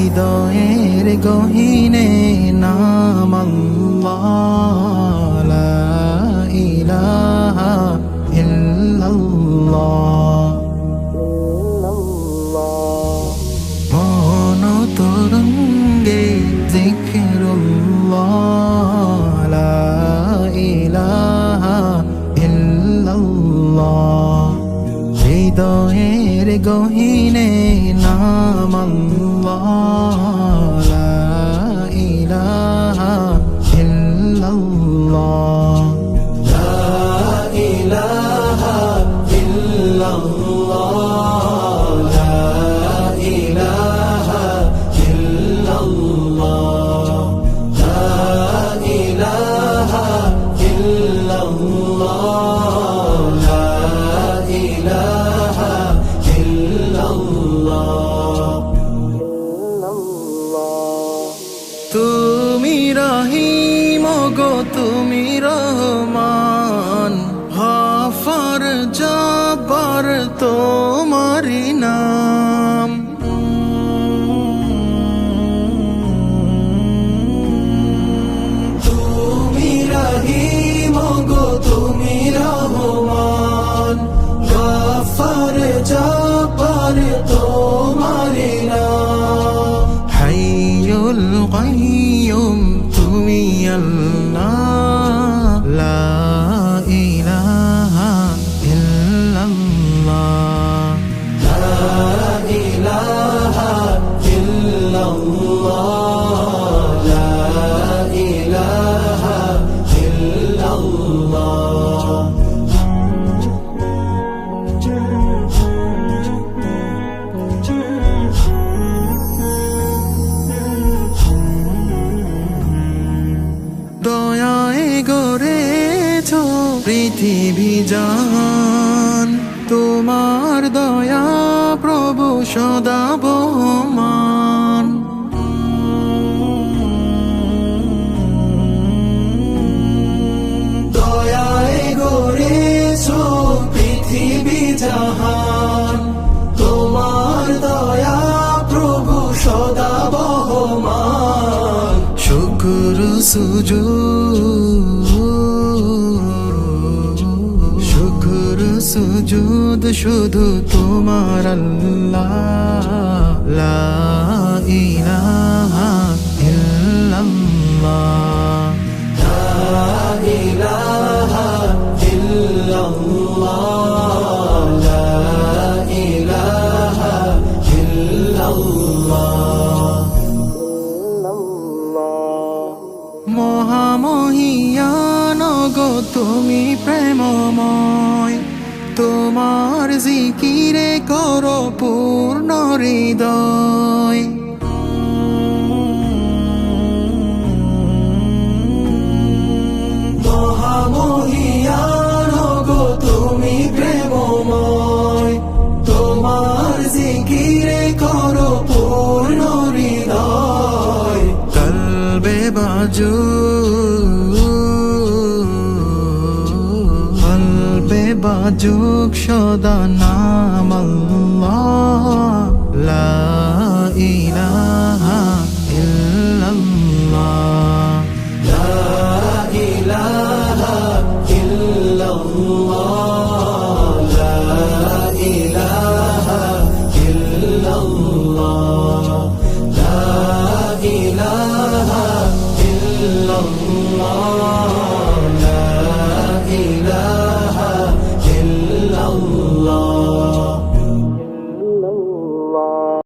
হৃদয়ের গহিনে নাম ইলাহা ইল্লাল্লাহ। মন তরঙ্গে জিকিরুল্লাহ লা ইলাহা ইল্লাল্লাহ। হৃদয়ের নাম long. তুমি রহমান হাফার জবর তোমারি দয়ায় গড়েছ পৃথিবী জান। তোমার দয়া প্রভু সদা বহমান। দয়ায় গড়েছ পৃথিবী জাহান শুক্র সুজু শুক্র সুজুদ শুধু তোমার আল্লাহ। লা ইলাহা ইল্লাল্লাহ। লা তুমি প্রেমময় তোমার জিকিরে কর পূর্ণ হৃদয়। মহামহিয়ান বাজুক সদা নাম